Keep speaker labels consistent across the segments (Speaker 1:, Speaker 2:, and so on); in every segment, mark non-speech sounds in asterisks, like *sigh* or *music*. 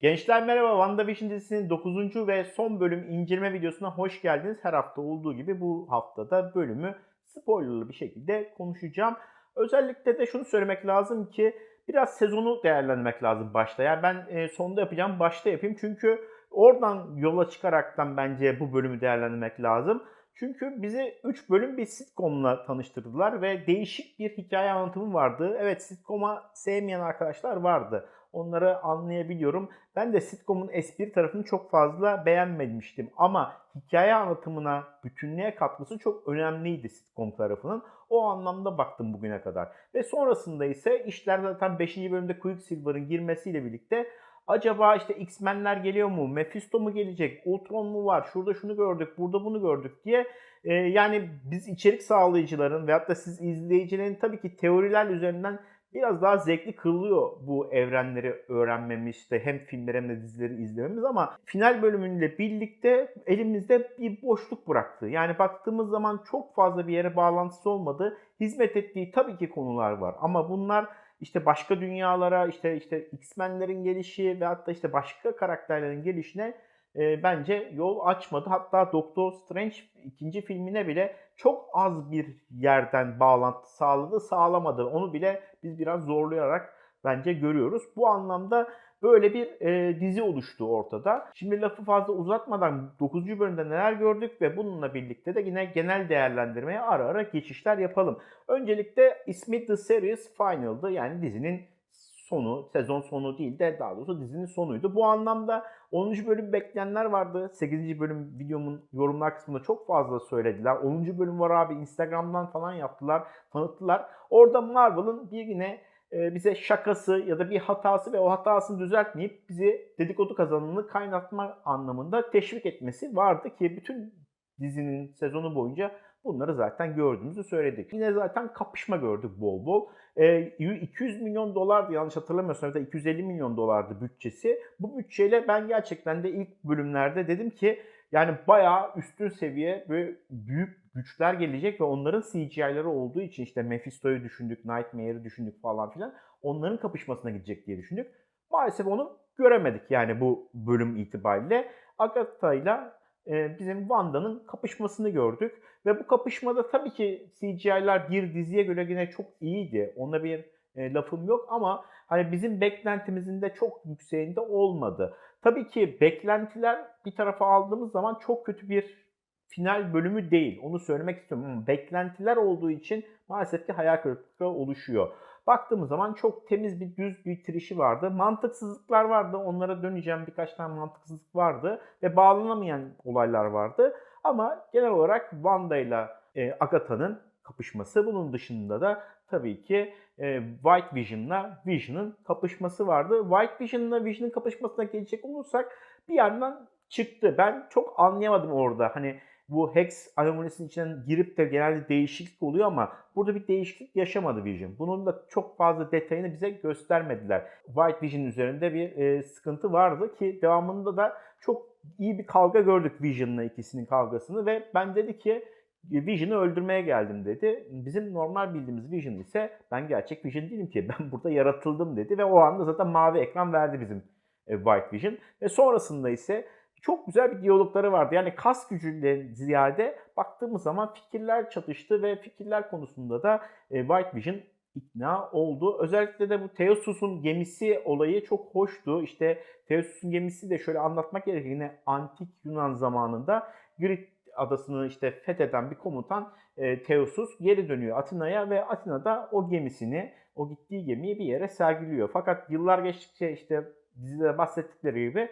Speaker 1: Gençler merhaba, WandaVision dizisinin 9. ve son bölüm inceleme videosuna hoş geldiniz. Her hafta olduğu gibi bu haftada bölümü spoilerlı bir şekilde konuşacağım. Özellikle de şunu söylemek lazım ki biraz sezonu değerlendirmek lazım başta. Yani ben e, sonda yapacağım, başta yapayım. Çünkü oradan yola çıkaraktan bence bu bölümü değerlendirmek lazım. Çünkü bizi 3 bölüm bir sitcomla tanıştırdılar ve değişik bir hikaye anlatımı vardı. Evet sitcom'a sevmeyen arkadaşlar vardı. Onları anlayabiliyorum. Ben de sitcom'un espri tarafını çok fazla beğenmemiştim. Ama hikaye anlatımına bütünlüğe katkısı çok önemliydi sitcom tarafının. O anlamda baktım bugüne kadar. Ve sonrasında ise işler zaten 5. bölümde Quicksilver'ın girmesiyle birlikte acaba işte X-Men'ler geliyor mu? Mephisto mu gelecek? Ultron mu var? Şurada şunu gördük, burada bunu gördük diye e, yani biz içerik sağlayıcıların veyahut da siz izleyicilerin tabii ki teoriler üzerinden biraz daha zevkli kılıyor bu evrenleri öğrenmemiz, işte hem filmleri hem de dizileri izlememiz ama final bölümüyle birlikte elimizde bir boşluk bıraktı. Yani baktığımız zaman çok fazla bir yere bağlantısı olmadı. Hizmet ettiği tabii ki konular var ama bunlar işte başka dünyalara, işte işte X-Men'lerin gelişi ve hatta işte başka karakterlerin gelişine e, bence yol açmadı. Hatta Doctor Strange ikinci filmine bile çok az bir yerden bağlantı sağladı, sağlamadı. Onu bile biz biraz zorlayarak bence görüyoruz. Bu anlamda böyle bir e, dizi oluştu ortada. Şimdi lafı fazla uzatmadan 9. bölümde neler gördük ve bununla birlikte de yine genel değerlendirmeye ara ara geçişler yapalım. Öncelikle ismi The Series Final'dı. Yani dizinin sonu, sezon sonu değil de daha doğrusu dizinin sonuydu. Bu anlamda 10. bölüm bekleyenler vardı. 8. bölüm videomun yorumlar kısmında çok fazla söylediler. 10. bölüm var abi Instagram'dan falan yaptılar, tanıttılar. Orada Marvel'ın bir yine bize şakası ya da bir hatası ve o hatasını düzeltmeyip bizi dedikodu kazanımını kaynatma anlamında teşvik etmesi vardı ki bütün dizinin sezonu boyunca bunları zaten gördüğümüzü söyledik. Yine zaten kapışma gördük bol bol. E, 200 milyon dolardı yanlış hatırlamıyorsam da 250 milyon dolardı bütçesi. Bu bütçeyle ben gerçekten de ilk bölümlerde dedim ki yani bayağı üstün seviye ve büyük güçler gelecek ve onların CGI'ları olduğu için işte Mephisto'yu düşündük, Nightmare'ı düşündük falan filan. Onların kapışmasına gidecek diye düşündük. Maalesef onu göremedik yani bu bölüm itibariyle. Agatha ile e, bizim Wanda'nın kapışmasını gördük. Ve bu kapışmada tabii ki CGI'lar bir diziye göre yine çok iyiydi. Ona bir e, lafım yok ama hani bizim beklentimizin de çok yükseğinde olmadı. Tabii ki beklentiler bir tarafa aldığımız zaman çok kötü bir final bölümü değil. Onu söylemek istiyorum ama beklentiler olduğu için maalesef ki hayal kırıklığı oluşuyor. Baktığımız zaman çok temiz bir düz bitirişi vardı. Mantıksızlıklar vardı. Onlara döneceğim. Birkaç tane mantıksızlık vardı. Ve bağlanamayan olaylar vardı. Ama genel olarak Wanda ile e, Agatha'nın kapışması. Bunun dışında da tabii ki e, White Vision'la Vision'ın kapışması vardı. White Vision'la Vision'ın kapışmasına gelecek olursak bir yandan çıktı. Ben çok anlayamadım orada. Hani bu Hex anomalinin içinden girip de genelde değişiklik oluyor ama burada bir değişiklik yaşamadı Vision. Bunun da çok fazla detayını bize göstermediler. White Vision üzerinde bir e, sıkıntı vardı ki devamında da çok iyi bir kavga gördük Vision'la ikisinin kavgasını ve ben dedi ki Vision'ı öldürmeye geldim dedi. Bizim normal bildiğimiz Vision ise ben gerçek Vision değilim ki *laughs* ben burada yaratıldım dedi ve o anda zaten mavi ekran verdi bizim e, White Vision ve sonrasında ise çok güzel bir diyalogları vardı. Yani kas gücünden ziyade baktığımız zaman fikirler çatıştı ve fikirler konusunda da e, White Vision ikna oldu. Özellikle de bu Theosus'un gemisi olayı çok hoştu. İşte Theosus'un gemisi de şöyle anlatmak gerekir. Yine antik Yunan zamanında Girit adasını işte fetheden bir komutan e, Theosus geri dönüyor Atina'ya ve Atina'da o gemisini, o gittiği gemiyi bir yere sergiliyor. Fakat yıllar geçtikçe işte dizide bahsettikleri gibi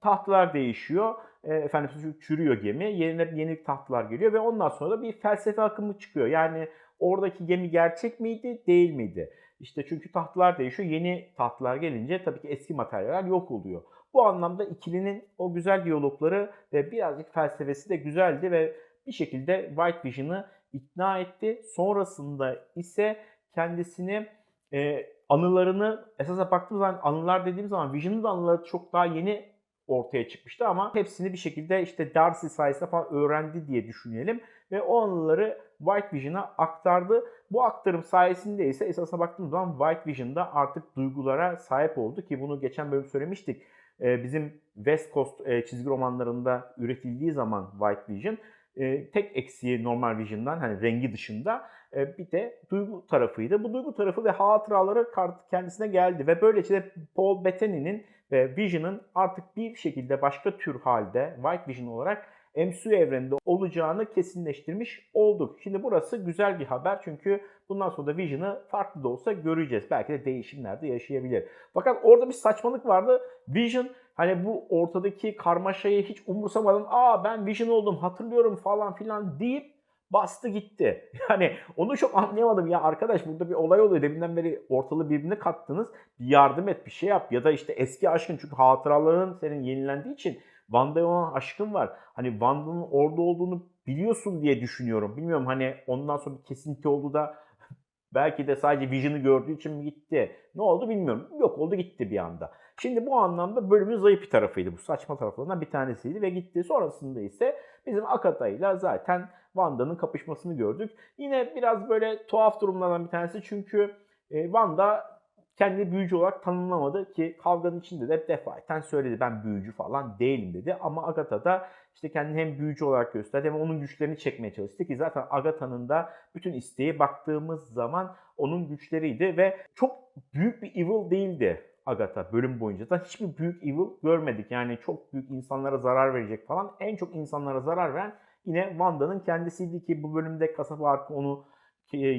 Speaker 1: tahtlar değişiyor. E, efendim çürüyor gemi. Yerine yeni tahtlar geliyor ve ondan sonra da bir felsefe akımı çıkıyor. Yani oradaki gemi gerçek miydi, değil miydi? İşte çünkü tahtlar değişiyor. Yeni tahtlar gelince tabii ki eski materyaller yok oluyor. Bu anlamda ikilinin o güzel diyalogları ve birazcık felsefesi de güzeldi ve bir şekilde White Vision'ı ikna etti. Sonrasında ise kendisini e, anılarını esasa baktığımız zaman anılar dediğimiz zaman Vision'ın da anıları çok daha yeni ortaya çıkmıştı ama hepsini bir şekilde işte Darcy sayesinde falan öğrendi diye düşünelim ve o anıları White Vision'a aktardı. Bu aktarım sayesinde ise esasına baktığımız zaman White Vision'da artık duygulara sahip oldu ki bunu geçen bölüm söylemiştik. E, bizim West Coast e, çizgi romanlarında üretildiği zaman White Vision e, tek eksiği normal Vision'dan hani rengi dışında e, bir de duygu tarafıydı. Bu duygu tarafı ve hatıraları kendisine geldi ve böylece de Paul Bettany'nin ve Vision'ın artık bir şekilde başka tür halde White Vision olarak MCU evreninde olacağını kesinleştirmiş olduk. Şimdi burası güzel bir haber çünkü bundan sonra da Vision'ı farklı da olsa göreceğiz. Belki de değişimler de yaşayabilir. Fakat orada bir saçmalık vardı. Vision hani bu ortadaki karmaşayı hiç umursamadan aa ben Vision oldum hatırlıyorum falan filan deyip bastı gitti. *laughs* Yani onu çok anlayamadım ya arkadaş burada bir olay oluyor. Deminden beri ortalığı birbirine kattınız. Bir yardım et bir şey yap ya da işte eski aşkın çünkü hatıraların senin yenilendiği için Wanda'ya olan aşkın var. Hani Wanda'nın orada olduğunu biliyorsun diye düşünüyorum. Bilmiyorum hani ondan sonra bir kesinti oldu da *laughs* belki de sadece Vision'ı gördüğü için mi gitti? Ne oldu bilmiyorum. Yok oldu gitti bir anda. Şimdi bu anlamda bölümün zayıf bir tarafıydı. Bu saçma taraflarından bir tanesiydi ve gitti. Sonrasında ise bizim Akata ile zaten Wanda'nın kapışmasını gördük. Yine biraz böyle tuhaf durumlardan bir tanesi çünkü e, Wanda kendi büyücü olarak tanımlamadı ki kavganın içinde de defaten söyledi ben büyücü falan değilim dedi. Ama Agatha da işte kendini hem büyücü olarak gösterdi hem onun güçlerini çekmeye çalıştı ki zaten Agatha'nın da bütün isteği baktığımız zaman onun güçleriydi ve çok büyük bir evil değildi Agatha bölüm boyunca da hiçbir büyük evil görmedik. Yani çok büyük insanlara zarar verecek falan. En çok insanlara zarar veren yine Wanda'nın kendisiydi ki bu bölümde kasaba arka onu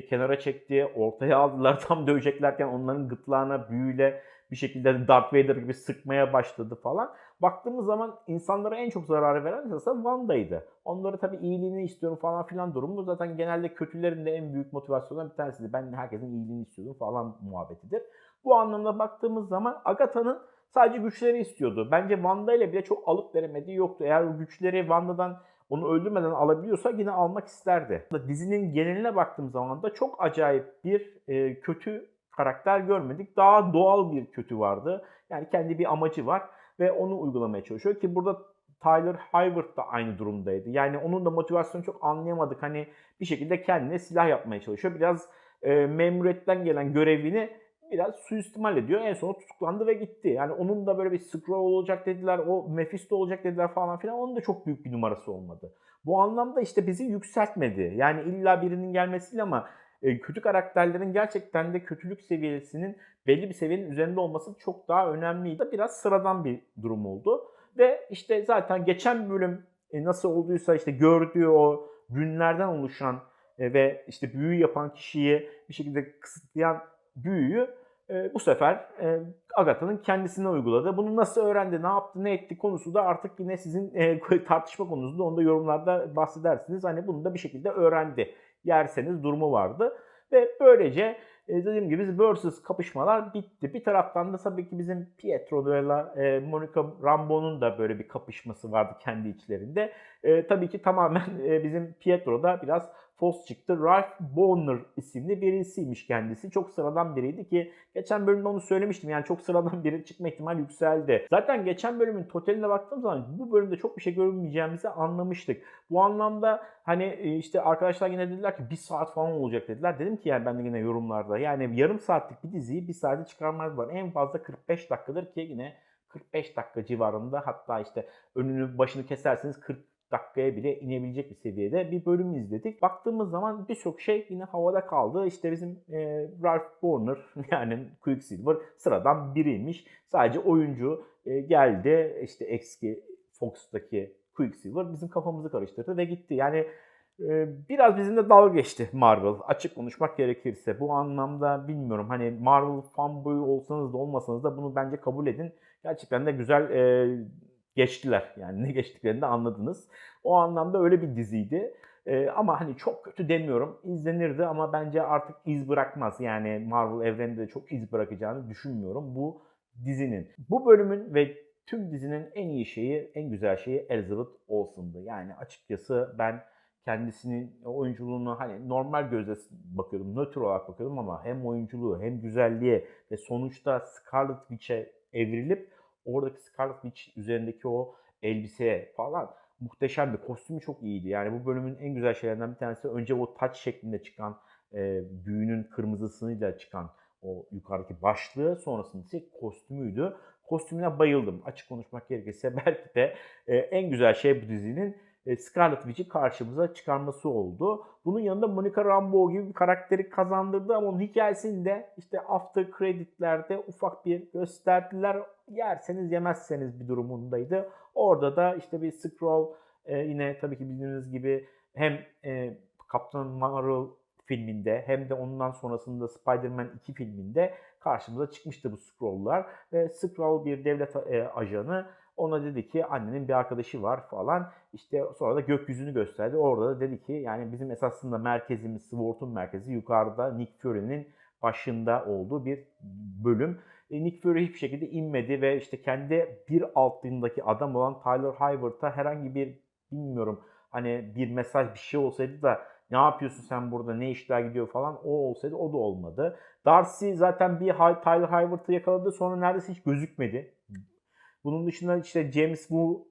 Speaker 1: kenara çekti. Ortaya aldılar *laughs* tam döveceklerken onların gırtlağına büyüyle bir şekilde Darth Vader gibi sıkmaya başladı falan. Baktığımız zaman insanlara en çok zararı veren esasında Wanda'ydı. Onları tabii iyiliğini istiyorum falan filan durumu zaten genelde kötülerin de en büyük motivasyonlarından bir tanesiydi. Ben herkesin iyiliğini istiyordum falan muhabbetidir. Bu anlamda baktığımız zaman Agatha'nın sadece güçleri istiyordu. Bence Wanda ile bile çok alıp veremediği yoktu. Eğer o güçleri Wanda'dan onu öldürmeden alabiliyorsa yine almak isterdi. Dizinin geneline baktığım zaman da çok acayip bir e, kötü karakter görmedik. Daha doğal bir kötü vardı. Yani kendi bir amacı var ve onu uygulamaya çalışıyor ki burada Tyler Hayward da aynı durumdaydı. Yani onun da motivasyonu çok anlayamadık. Hani bir şekilde kendine silah yapmaya çalışıyor. Biraz e, memuriyetten gelen görevini biraz suistimal ediyor. En son tutuklandı ve gitti. Yani onun da böyle bir Skrull olacak dediler, o Mephisto olacak dediler falan filan. Onun da çok büyük bir numarası olmadı. Bu anlamda işte bizi yükseltmedi. Yani illa birinin gelmesiyle ama e, kötü karakterlerin gerçekten de kötülük seviyesinin belli bir seviyenin üzerinde olması çok daha önemliydi. Biraz sıradan bir durum oldu. Ve işte zaten geçen bölüm e, nasıl olduysa işte gördüğü o günlerden oluşan e, ve işte büyü yapan kişiyi bir şekilde kısıtlayan büyüyü bu sefer Agatha'nın kendisine uyguladı. Bunu nasıl öğrendi, ne yaptı, ne etti konusu da artık yine sizin *laughs* tartışma konusunda onu da yorumlarda bahsedersiniz. Hani bunu da bir şekilde öğrendi yerseniz durumu vardı. Ve böylece dediğim gibi versus kapışmalar bitti. Bir taraftan da tabii ki bizim Pietro ile Monica Rambo'nun da böyle bir kapışması vardı kendi içlerinde. E, tabii ki tamamen e, bizim Pietro da biraz Foss çıktı. Ralph Bonner isimli birisiymiş kendisi. Çok sıradan biriydi ki geçen bölümde onu söylemiştim. Yani çok sıradan biri çıkma ihtimali yükseldi. Zaten geçen bölümün totaline baktığım zaman bu bölümde çok bir şey görmeyeceğimizi anlamıştık. Bu anlamda hani e, işte arkadaşlar yine dediler ki bir saat falan olacak dediler. Dedim ki yani ben de yine yorumlarda yani yarım saatlik bir diziyi bir saate çıkarmazlar. En fazla 45 dakikadır ki yine 45 dakika civarında hatta işte önünü başını keserseniz 40 dakikaya bile inebilecek bir seviyede bir bölüm izledik. Baktığımız zaman birçok şey yine havada kaldı. İşte bizim e, Ralph Warner *laughs* yani Quicksilver sıradan biriymiş. Sadece oyuncu e, geldi işte eski Fox'taki Quicksilver bizim kafamızı karıştırdı ve gitti. Yani e, biraz bizimle dalga geçti Marvel. Açık konuşmak gerekirse. Bu anlamda bilmiyorum. Hani Marvel fanboy olsanız da olmasanız da bunu bence kabul edin. Gerçekten de güzel e, geçtiler. *laughs* Yani ne geçtiklerini de anladınız. O anlamda öyle bir diziydi. Ee, ama hani çok kötü demiyorum. İzlenirdi ama bence artık iz bırakmaz. Yani Marvel evreninde de çok iz bırakacağını düşünmüyorum bu dizinin. Bu bölümün ve tüm dizinin en iyi şeyi, en güzel şeyi Elizabeth Olsen'dı. Yani açıkçası ben kendisinin oyunculuğunu hani normal gözle bakıyordum, nötr olarak bakıyordum ama hem oyunculuğu hem güzelliği ve sonuçta Scarlet Witch'e evrilip oradaki Scarlet Witch üzerindeki o elbise falan muhteşem bir kostümü çok iyiydi. Yani bu bölümün en güzel şeylerinden bir tanesi önce o taç şeklinde çıkan e, büyünün kırmızısıyla çıkan o yukarıdaki başlığı sonrasında ise kostümüydü. kostümüne bayıldım. Açık konuşmak gerekirse *laughs* belki de e, en güzel şey bu dizinin Scarlet Witch'i karşımıza çıkarması oldu. Bunun yanında Monica Rambeau gibi bir karakteri kazandırdı ama onun hikayesini de işte after credit'lerde ufak bir gösterdiler. Yerseniz yemezseniz bir durumundaydı. Orada da işte bir scroll e, yine tabii ki bildiğiniz gibi hem e, Captain Marvel filminde hem de ondan sonrasında Spider-Man 2 filminde karşımıza çıkmıştı bu Skrull'lar. Ve Skrull bir devlet e, ajanı ona dedi ki annenin bir arkadaşı var falan. İşte sonra da gökyüzünü gösterdi. Orada da dedi ki yani bizim esasında merkezimiz, SWORD'un merkezi yukarıda Nick Fury'nin başında olduğu bir bölüm. E, Nick Fury hiçbir şekilde inmedi ve işte kendi bir altındaki adam olan Tyler Hayward'a herhangi bir bilmiyorum hani bir mesaj bir şey olsaydı da ne yapıyorsun sen burada ne işler gidiyor falan o olsaydı o da olmadı. Darcy zaten bir Tyler Hayward'ı yakaladı sonra neredeyse hiç gözükmedi. Bunun dışında işte James Wu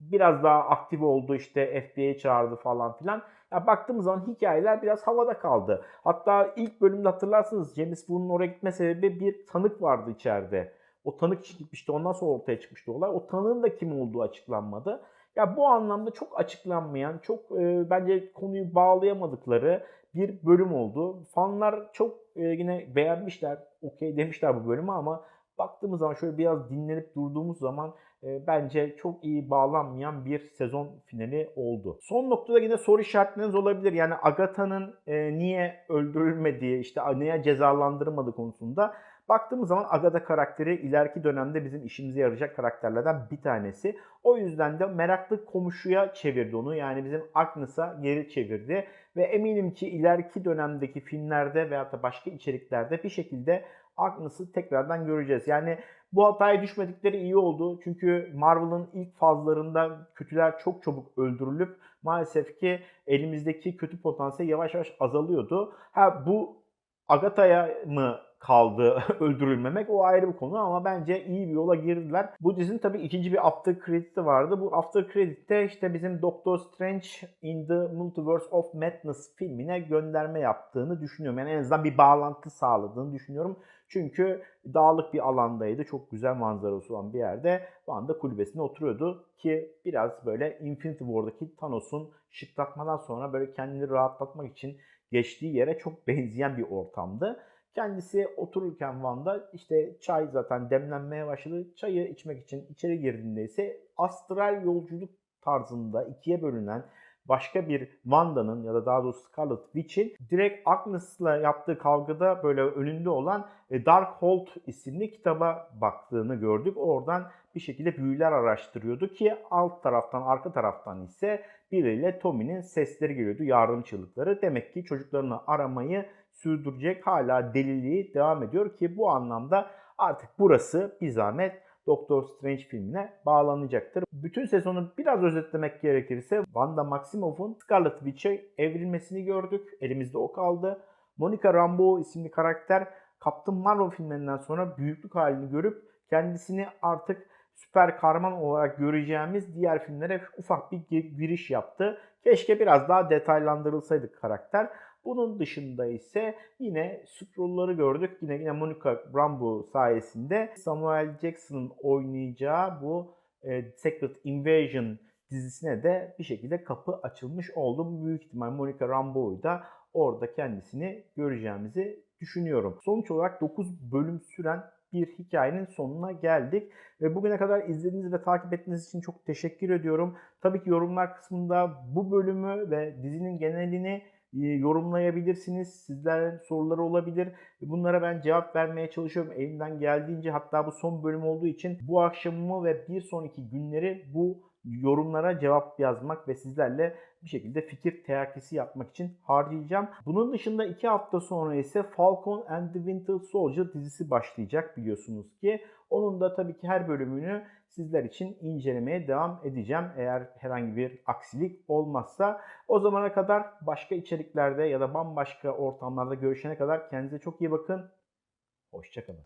Speaker 1: biraz daha aktif oldu işte FBI'ye çağırdı falan filan. Ya baktığımız zaman hikayeler biraz havada kaldı. Hatta ilk bölümde hatırlarsınız James Wu'nun oraya gitme sebebi bir tanık vardı içeride. O tanık gitmişti ondan sonra ortaya çıkmıştı olay. O tanığın da kim olduğu açıklanmadı. Ya bu anlamda çok açıklanmayan, çok e, bence konuyu bağlayamadıkları bir bölüm oldu. Fanlar çok e, yine beğenmişler, okey demişler bu bölümü ama baktığımız zaman şöyle biraz dinlenip durduğumuz zaman e, bence çok iyi bağlanmayan bir sezon finali oldu. Son noktada yine soru işaretleriniz olabilir. Yani Agatha'nın e, niye öldürülmediği, işte niye cezalandırılmadığı konusunda Baktığımız zaman Agatha karakteri ileriki dönemde bizim işimize yarayacak karakterlerden bir tanesi. O yüzden de meraklı komşuya çevirdi onu. Yani bizim Agnes'a geri çevirdi. Ve eminim ki ileriki dönemdeki filmlerde veya da başka içeriklerde bir şekilde Agnes'ı tekrardan göreceğiz. Yani bu hataya düşmedikleri iyi oldu. Çünkü Marvel'ın ilk fazlarında kötüler çok çabuk öldürülüp maalesef ki elimizdeki kötü potansiyel yavaş yavaş azalıyordu. Ha bu Agatha'ya mı kaldı *laughs* öldürülmemek o ayrı bir konu ama bence iyi bir yola girdiler. Bu dizinin tabii ikinci bir after credit'i vardı. Bu after credit'te işte bizim Doctor Strange in the Multiverse of Madness filmine gönderme yaptığını düşünüyorum. Yani en azından bir bağlantı sağladığını düşünüyorum. Çünkü dağlık bir alandaydı. Çok güzel manzarası olan bir yerde. Wanda kulübesinde oturuyordu ki biraz böyle Infinity War'daki Thanos'un şıklatmadan sonra böyle kendini rahatlatmak için geçtiği yere çok *laughs* benzeyen bir ortamdı. Kendisi otururken Van'da işte çay zaten demlenmeye başladı. Çayı içmek için içeri girdiğinde ise astral yolculuk tarzında ikiye bölünen başka bir Wanda'nın ya da daha doğrusu Scarlet Witch'in direkt Agnes'la yaptığı kavgada böyle önünde olan e, Darkhold isimli kitaba baktığını gördük. Oradan bir şekilde büyüler araştırıyordu ki alt taraftan arka taraftan ise biriyle Tommy'nin sesleri geliyordu yardım çığlıkları. Demek ki çocuklarını aramayı sürdürecek hala deliliği devam ediyor ki bu anlamda artık burası bir zahmet Doctor Strange filmine bağlanacaktır. Bütün sezonu biraz özetlemek gerekirse Wanda Maximoff'un Scarlet Witch'e evrilmesini gördük. Elimizde o kaldı. Monica Rambeau isimli karakter Captain Marvel filmlerinden sonra büyüklük halini görüp kendisini artık süper kahraman olarak göreceğimiz diğer filmlere ufak bir giriş yaptı. Keşke biraz daha detaylandırılsaydı karakter. Bunun dışında ise yine Skrull'ları gördük. Yine yine Monica Rambeau sayesinde Samuel Jackson'ın oynayacağı bu e, Secret Invasion dizisine de bir şekilde kapı açılmış oldu. Büyük ihtimal Monica Rambeau'yu da orada kendisini göreceğimizi düşünüyorum. Sonuç olarak 9 bölüm süren bir hikayenin sonuna geldik. Ve bugüne kadar izlediğiniz ve takip ettiğiniz için çok teşekkür ediyorum. Tabii ki yorumlar kısmında bu bölümü ve dizinin genelini yorumlayabilirsiniz. Sizlerin soruları olabilir. Bunlara ben cevap vermeye çalışıyorum. Elimden geldiğince hatta bu son bölüm olduğu için bu akşamımı ve bir sonraki günleri bu yorumlara cevap yazmak ve sizlerle bir şekilde fikir terakisi yapmak için harcayacağım. Bunun dışında iki hafta sonra ise Falcon and the Winter Soldier dizisi başlayacak biliyorsunuz ki. Onun da tabii ki her bölümünü sizler için incelemeye devam edeceğim. Eğer herhangi bir aksilik olmazsa o zamana kadar başka içeriklerde ya da bambaşka ortamlarda görüşene kadar kendinize çok iyi bakın. Hoşçakalın.